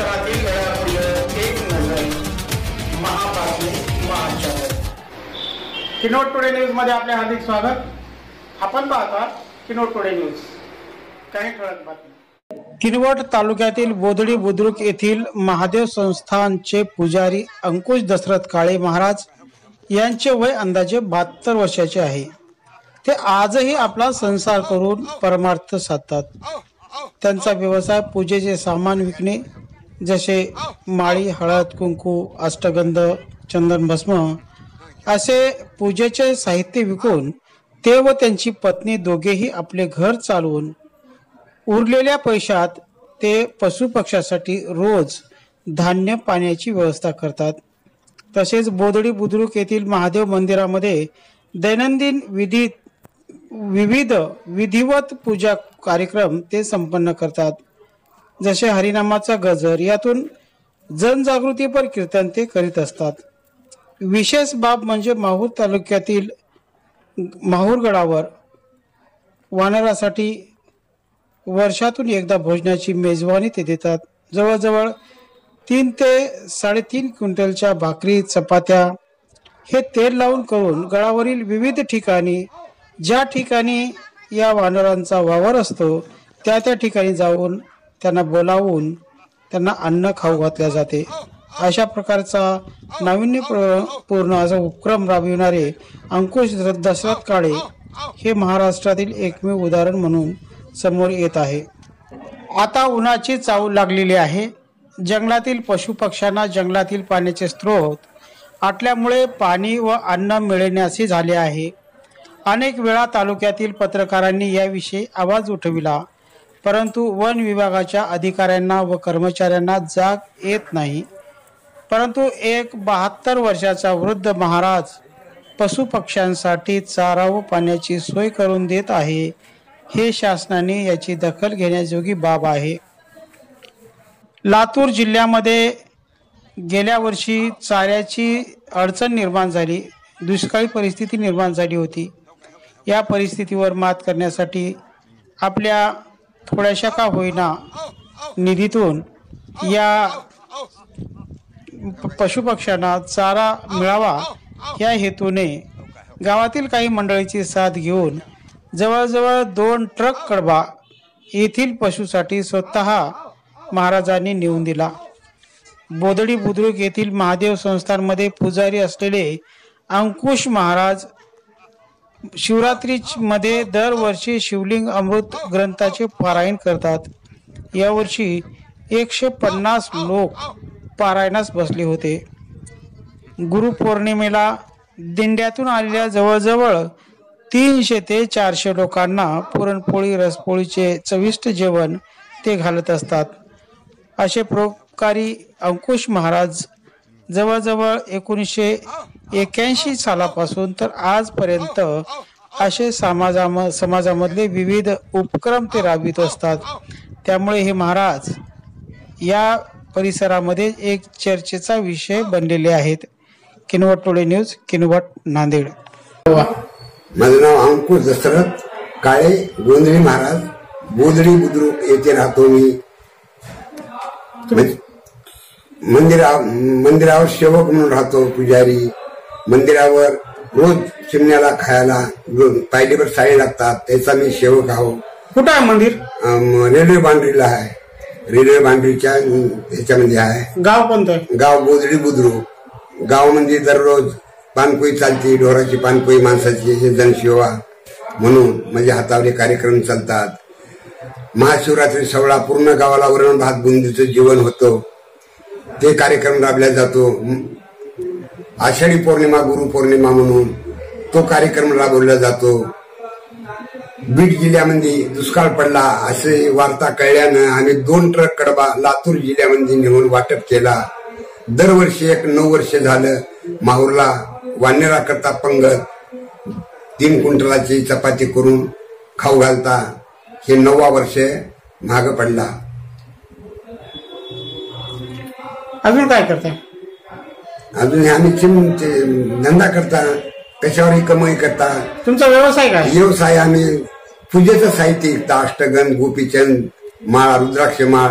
परिसरातील घडामोडीवर एक नजर महाबातमी महाचॅनल किनोट टुडे न्यूजमध्ये आपले हार्दिक स्वागत. आपण पाहता किनोट टुडे न्यूज. काही ठळक बातमी किनवट तालुक्यातील बोदडी बुद्रुक येथील महादेव संस्थानचे पुजारी अंकुश दशरथ काळे महाराज यांचे वय अंदाजे बहात्तर वर्षाचे आहे. ते आजही आपला संसार करून परमार्थ साधतात. त्यांचा व्यवसाय पूजेचे सामान विकणे जसे माळी हळद कुंकू अष्टगंध चंदन भस्म असे पूजेचे साहित्य विकून ते व त्यांची पत्नी दोघेही आपले घर चालवून उरलेल्या पैशात ते पशुपक्ष्यासाठी रोज धान्य पाण्याची व्यवस्था करतात. तसेच बोदडी बुद्रुक येथील महादेव मंदिरामध्ये दैनंदिन विधी विविध विधिवत पूजा कार्यक्रम ते संपन्न करतात. जसे हरिनामाचा गजर यातून जनजागृतीपर कीर्तन ते करीत असतात. विशेष बाब म्हणजे माहूर तालुक्यातील माहूरगडावर वानरासाठी वर्षातून एकदा भोजनाची मेजवानी ते देतात. जवळजवळ तीन ते साडेतीन क्विंटलच्या भाकरी चपात्या हे तेल लावून करून गडावरील विविध ठिकाणी ज्या ठिकाणी या वानरांचा वावर असतो त्या त्या ठिकाणी जाऊन त्यांना बोलावून त्यांना अन्न खाऊ घातले जाते. अशा प्रकारचा नाविन्यपूर्ण असा उपक्रम राबविणारे अंकुश दशरथ काळे हे महाराष्ट्रातील एकमेव उदाहरण म्हणून समोर येत आहे. आता उन्हाची चाव लागलेली आहे. जंगलातील पशुपक्ष्यांना जंगलातील पाण्याचे स्रोत आटल्यामुळे पाणी व अन्न मिळण्याचे झाले आहे. अनेक वेळा तालुक्यातील पत्रकारांनी याविषयी आवाज उठविला. परंतु वन विभागाच्या अधिकाऱ्यांना व कर्मचाऱ्यांना जाग येत नाही. परंतु एक बहात्तर वर्षाचा वृद्ध महाराज पशुपक्ष्यांसाठी चारा व पाण्याची सोय करून देत आहे. हे शासनाने याची दखल घेण्याजोगी बाब आहे. लातूर जिल्ह्यामध्ये गेल्या वर्षी चाऱ्याची अडचण निर्माण झाली. दुष्काळी परिस्थिती निर्माण झाली होती. या परिस्थितीवर मात करण्यासाठी आपल्या थोड्याशा का होईना निधीतून या प- पशुपक्ष्यांना चारा मिळावा या हेतूने गावातील काही मंडळीची साथ घेऊन जवळजवळ दोन ट्रक कडबा येथील पशुसाठी स्वतः महाराजांनी नेऊन दिला. बोदडी बुद्रुक येथील महादेव संस्थानमध्ये पुजारी असलेले अंकुश महाराज शिवरात्रीमध्ये दरवर्षी शिवलिंग अमृत ग्रंथाचे पारायण करतात. यावर्षी एकशे पन्नास लोक पारायणास बसले होते. गुरुपौर्णिमेला दिंड्यातून आलेल्या जवळजवळ तीनशे ते चारशे लोकांना पुरणपोळी रसपोळीचे चविष्ट जेवण ते घालत असतात. असे प्रोपकारी अंकुश महाराज जवळजवळ एकोणीसशे एक्याऐंशी सालापासून तर आजपर्यंत असे समाजाम समाजामधले विविध उपक्रम ते राबवित असतात. त्यामुळे हे महाराज या परिसरामध्ये एक चर्चेचा विषय बनलेले आहेत. किनवट टोळे न्यूज किनवट नांदेड. माझं नाव अंकुश दशरथ काळे गोंधळी महाराज बोधडी बुद्रुक येथे राहतो मी. मंदिरा मंदिरावर सेवक म्हणून राहतो पुजारी. मंदिरावर रोज चिमण्याला खायला पायलीवर साडी लागतात त्याचा मी सेवक आहो. कुठं आहे मंदिर? रेल्वे बांधरीला आहे. रेल्वे बांधरीच्या अम, ह्याच्यामध्ये आहे. गाव कोणतं? गाव बोजडी बुद्रुक. गावामध्ये दररोज पानपोई चालते ढोराची पानपोई माणसाची हे जनसेवा म्हणून म्हणजे हातावले कार्यक्रम चालतात. महाशिवरात्री सोहळा पूर्ण गावाला वरण भात बुंदीचं जीवन होतं. ते कार्यक्रम राबला जातो. आषाढी पौर्णिमा गुरु पौर्णिमा म्हणून तो कार्यक्रम राबवला जातो. बीड जिल्ह्यामध्ये दुष्काळ पडला असे वार्ता कळल्यानं आम्ही दोन ट्रक कडबा लातूर जिल्ह्यामध्ये नेऊन वाटप केला. दरवर्षी एक नऊ वर्ष झालं माहूरला वानेरा करता पंगत तीन क्विंटलाची चपाती करून खाऊ घालता. हे नववा वर्ष माग पडला. अजून काय करताय? अजून आम्ही चिम ते धंदा करता कशावरही कमाई करता. तुमचा व्यवसाय काय? व्यवसाय आम्ही पूजेचं साहित्य विकता अष्टगंध गोपीचंद माळ रुद्राक्ष माळ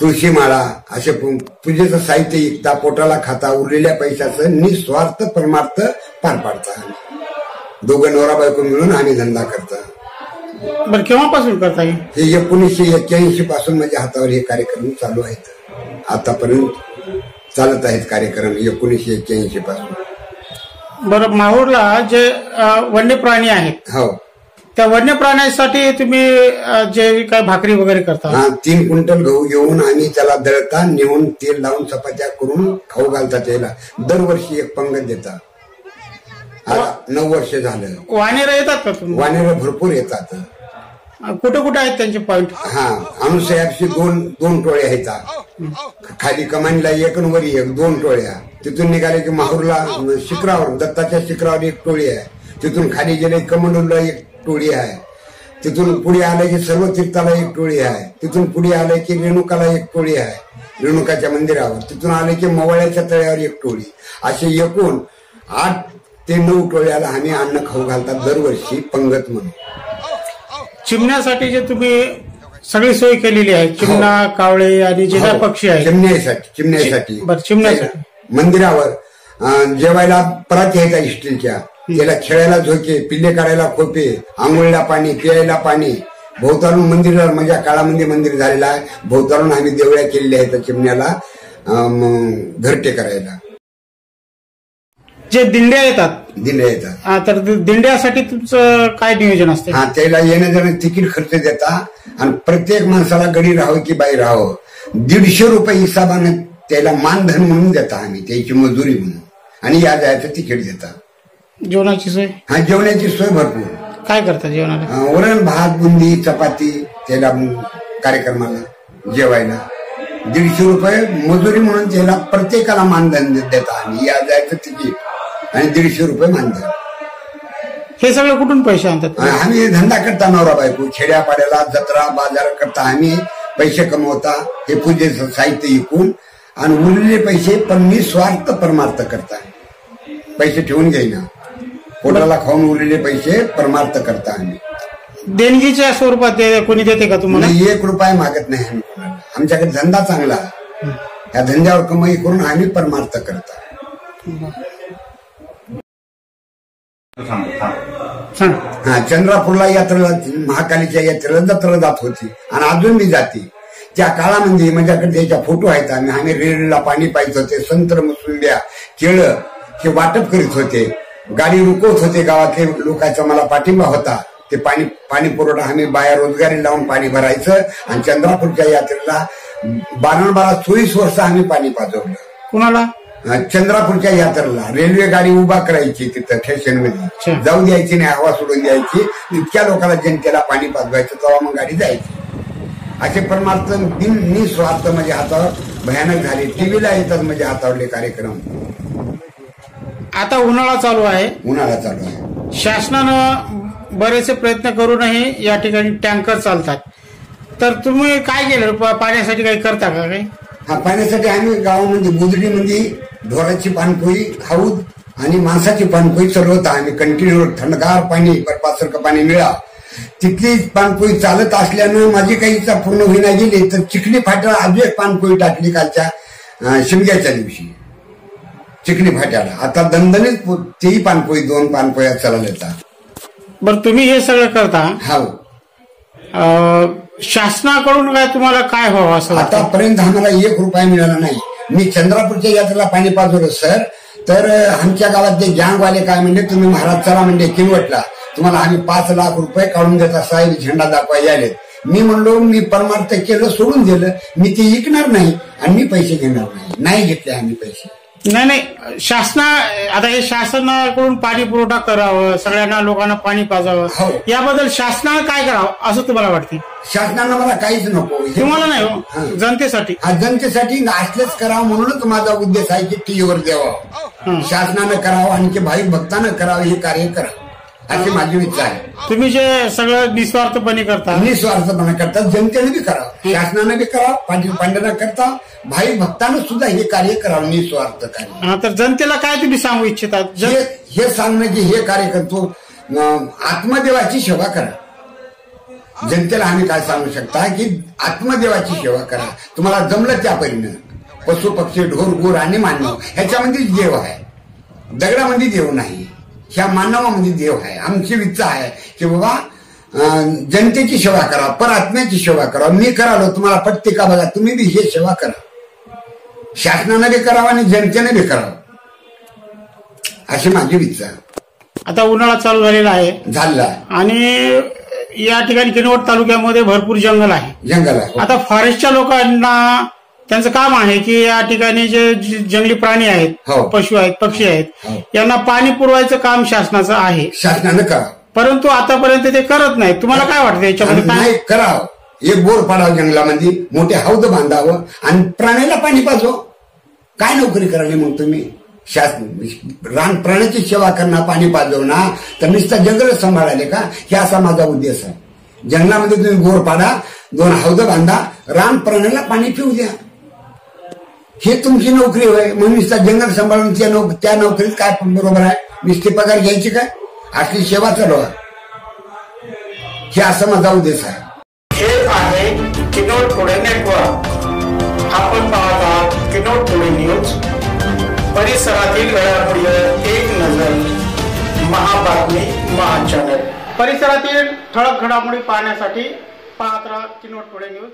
तुळशीमाळा असे पू- पूजेचं साहित्य विकता पोटाला खाता उरलेल्या पैशाचं निस्वार्थ परमार्थ पार पाडता. आम्ही दोघं नवरा बायको मिळून आम्ही धंदा करता. बरं केव्हापासून करता हे? हे एकोणीसशे एक्क्याऐंशी पासून माझ्या हातावर हे कार्यक्रम चालू आहेत. आतापर्यंत चालत आहेत कार्यक्रम एकोणीसशे एक्क्याऐंशी पासून. बरं माहूरला जे वन्य प्राणी आहेत हो. त्या वन्य प्राण्यांसाठी तुम्ही जे काय भाकरी वगैरे करता? हा तीन क्विंटल गहू घेऊन आम्ही त्याला दळता नेऊन तेल लावून चपात्या करून खाऊ घालता त्याला दरवर्षी एक पंगत देता नऊ वर्ष झालं. वानेर येतात का वानेर भरपूर येतात. कुठे कुठे आहेत त्यांचे पॉइंट हा अनुसयापशी दोन दोन टोळ्या आहेत खाली कमानीला एक वरी एक दोन टोळ्या. तिथून निघाले की माहूरला शिखरावर दत्ताच्या शिखरावर एक टोळी आहे. तिथून खाली गेले कमंडूरला एक टोळी आहे. तिथून पुढे आलं की सर्व तीर्थाला एक टोळी आहे. तिथून पुढे आलं की रेणुकाला एक टोळी आहे. रेणुकाच्या मंदिरावर. तिथून आले की मवाळ्याच्या तळ्यावर एक टोळी. असे एकूण आठ ते नऊ टोळ्याला आम्ही अन्न खाऊ घालतात दरवर्षी पंगत म्हणून. चिमण्यासाठी जे तुम्ही सगळी सोय केलेली आहे चिमणा कावळे आणि जे काय पक्षी आहेत. चिमण्यासाठी चिमण्यासाठी. बरं, चिमण्यासाठी. मंदिरावर जेवायला परात यायचा स्टीलच्या त्याला खेळायला झोके पिल्ले काढायला खोपे आंघोळीला पाणी पियायला पाणी. भोवतालून मंदिर माझ्या काळामध्ये मंदिर झालेलं आहे. भोवतालून आम्ही देवळ्या केलेल्या आहेत चिमण्याला घरटे करायला. जे दिंड्या येतात. दिले येतात. हा, तर दिंड्यासाठी तुमचं काय नियोजन असते? हा त्याला येण्या जाणं तिकीट खर्च देता आणि प्रत्येक माणसाला गडी राहावं की बाई राहावं. दीडशे रुपये हिसाबाने त्याला मानधन म्हणून देता आम्ही त्याची मजुरी म्हणून. आणि या जायचं तिकीट देता जेवणाची सोय? हा जेवणाची सोय भरपूर. काय करता जेवणाला? अं, वरण भात बुंदी चपाती त्याला कार्यक्रमाला जेवायला. दीडशे रुपये मजुरी म्हणून त्याला प्रत्येकाला मानधन दे- देता आम्ही. या जायचं तिकीट. आणि दीडशे रुपये मानधन हे सगळं कुठून पैसे आणतात? आणि आम्ही धंदा करता नवरा बायको. खेड्यापाड्याला जत्रा बाजार करता आम्ही. पैसे कमवता. हे पूजेचं साहित्य विकून. आणि उरलेले पैसे पण निस्वार्थ परमार्थ करता. पैसे ठेवून घेईना. पोटाला खाऊन उरलेले पैसे परमार्थ करता आम्ही. देणगीच्या स्वरूपात कोणी देते का तुम्हाला? एक रुपये मागत नाही आम्ही. आमच्याकडे धंदा चांगला. या धंद्यावर कमाई करून आम्ही परमार्थ करता. हा चंद्रापूरला यात्रेला महाकालीच्या यात्रेला जत्रा जात होती. आणि अजून बी जाती. त्या काळामध्ये माझ्याकडे त्याच्या फोटो आहेत आम्ही आम्ही रेल्वेला पाणी पाहिजे होते संत्र मुसुंब्या केळं हे वाटप करीत होते. गाडी रुकवत होते गावातले लोकांचा मला पाठिंबा होता. ते पाणी पाणी पुरवठा आम्ही बाया रोजगारी लावून पाणी भरायचं आणि चंद्रापूरच्या यात्रेला बारा बारा चोवीस वर्ष आम्ही पाणी पाजवलं. कुणाला? चंद्रापूरच्या यात्रेला रेल्वे गाडी उभा करायची तिथं स्टेशनमध्ये. जाऊ द्यायची नाही हवा सोडून द्यायची तितक्या लोकांना जनतेला पाणी पाजवायचं तेव्हा मग गाडी जायची. असे परमार्थ दिन निस्वार्थ माझ्या हातावर भयानक झाले. टीव्हीला येतात माझ्या हातावरले कार्यक्रम. आता उन्हाळा चालू आहे. उन्हाळा चालू आहे. शासनानं बरेचसे प्रयत्न करूनही या ठिकाणी टँकर चालतात. तर तुम्ही काय केलं? पाण्यासाठी काही करता का काही? हा पाण्यासाठी आम्ही गावामध्ये बुजडीमध्ये ढोराची पानपोई हौद आणि माणसाची पानपोई चढवत आम्ही कंटिन्यू थंडगार पाणी बर्फासारखं पाणी मिळा. तिथली पानपोई चालत असल्यानं माझी काही इच्छा पूर्ण होईना गेली. तर चिखली फाट्याला अजून एक पानपोई टाकली कालच्या शिमग्याच्या दिवशी. चिखली फाट्याला. आता दणदणीत पो- तेही पानपोई दोन पानपोया चालत येतात बरं तुम्ही हे सगळं करता? हा. अं, शासनाकडून काय तुम्हाला काय व्हावं असं आतापर्यंत आम्हाला एक रुपया मिळाला नाही. मी चंद्रापूरच्या यात्रेला पाणी पाजवलं सर. तर आमच्या गावात जे गँगवाले काय म्हणले तुम्ही महाराज चला म्हणजे किनवटला. तुम्हाला आम्ही पाच लाख रुपये काढून देता साहेब झेंडा दाखवा यायले. मी म्हणलो मी परमार्थ केलं सोडून दिलं. मी ते ऐकणार नाही आणि मी पैसे घेणार नाही. नाही घेतले आम्ही पैसे. नाही नाही. शासना आता हे शासनाकडून पाणी पुरवठा करावं सगळ्यांना लोकांना पाणी हो. पाजावं याबद्दल शासनानं काय करावं असं तुम्हाला वाटते शासनानं मला काहीच नको. हे- तुम्हाला नाही हा. जनतेसाठी. हा जनतेसाठी असलेच करावं म्हणूनच माझा उद्देश आहे की टीव्हीवर द्यावं. शासनानं करावं आणखी भाविक भक्तानं करावं हे कार्य करावं. अशी माझी इच्छा आहे. तुम्ही जे सगळं निस्वार्थपणे करता. निस्वार्थपणा करतात जनतेने बी करावं शासनानं बी करावं पाटील पांढऱ्यांना करता भाई भक्तानं सुद्धा हे कार्य करावं निस्वार्थ कार्य. हा, तर जनतेला काय तुम्ही सांगू इच्छितात जन- हे हे सांगणं की हे कार्य करतो अं, आत्मदेवाची सेवा करा. जनतेला आम्ही काय सांगू शकता की आत्मदेवाची सेवा करा. तुम्हाला जमलं त्या परीनं. पशु पक्षी ढोर गुर आणि मानव ह्याच्यामध्ये देव आहे. दगडामध्ये देव नाही. ह्या मानवामध्ये देव आहे. आमची इच्छा आहे की बाबा जनतेची सेवा करा परात्म्याची सेवा करा. मी करालो तुम्हाला पटते का बघा? तुम्ही बी हे सेवा करा. शासनाने बी करावं आणि जनतेने बी करावं. अशी माझी इच्छा आता उन्हाळा चालू झालेला आहे. झाला. आणि या ठिकाणी किनवट तालुक्यामध्ये भरपूर जंगल आहे. जंगल आहे. आता फॉरेस्टच्या लोकांना त्यांचं काम आहे की या ठिकाणी जे जंगली प्राणी आहेत हो. पशु आहेत पक्षी हो. आहेत यांना पाणी पुरवायचं काम शासनाचं आहे. शासनानं करावं परंतु आतापर्यंत ते करत नाहीत. तुम्हाला काय वाटतं याच्यामध्ये काय? नाही करावं. एक बोर पाडावं जंगलामध्ये मोठे हौद बांधावं आणि प्राण्याला पाणी पाजव. काय नोकरी करायला मग तुम्ही? शासन रान प्राण्याची सेवा करणं पाणी पाजवणं तर नुसतं जंगल सांभाळायले का? हे असा माझा उद्देश आहे. जंगलामध्ये तुम्ही बोर पाडा दोन हौद बांधा रान प्राण्याला पाणी पिऊ द्या. हे तुमची नोकरी होय. नुसतं जंगल सांभाळून त्या नोक त्या नोकरीत काय बरोबर आहे. नुसती पगार घ्यायची काय? असली सेवा चालवा हे असा माझा उद्देश आहे. हे आहे नेटवर्क. आपण पाहत आहात किनोड टुडे न्यूज. परिसरातील घडामोडीवर एक नजर. महाबातमी महा चॅनल परिसरातील ठळक घडामोडी पाहण्यासाठी पाहत राहा किनोड टुडे न्यूज.